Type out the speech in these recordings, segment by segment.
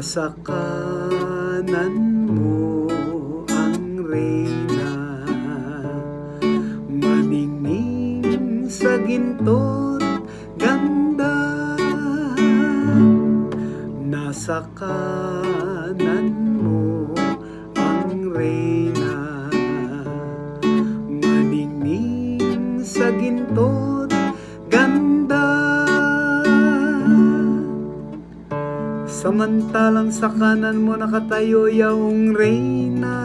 Nasa kanan mo ang reyna. Maningning sa ginto't ganda. Nasa kanan mo ang reyna Samantalang sa kanan mo nakatayo yaong reyna.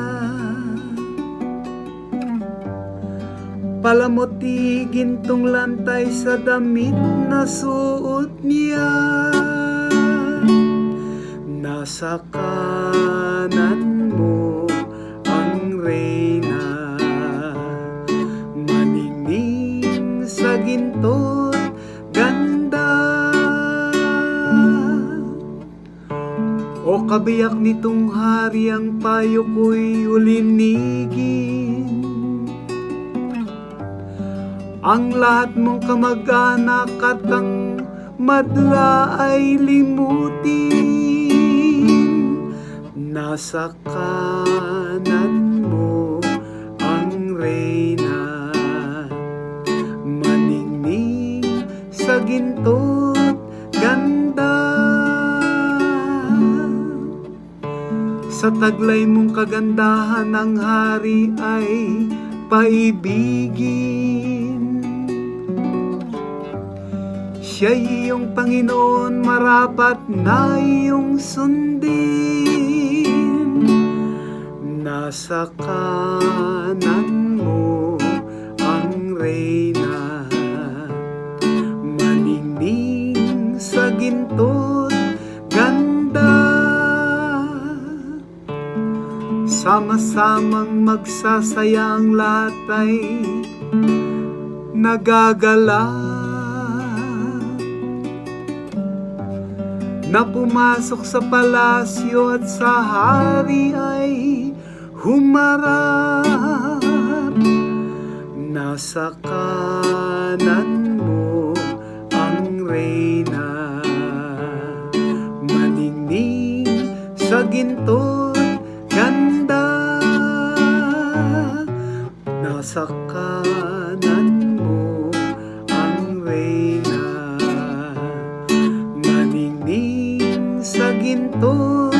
Palamuti gintong lantay sa damit na suot niya. Nasa kanan mo ang reyna. Maningning sa ginto't O kabiyak nitong hari ang payo ko'y ulinigin Ang lahat mong kamag-anak at ang madla ay limutin. Nasa kanan mo ang reyna Maningning sa ginto't Sa taglay mong kagandahan ang hari ay paibigin. Siya'y iyong Panginoon marapat na iyong sundin. Nasa kanan mo ang reyna Sama-samang magsasaya ang lahat ay nagagala. Na pumasok sa palasyo at sa hari ay humarap. Nasa kanan Nasa kanan mo ang reyna Maningning sa ginto't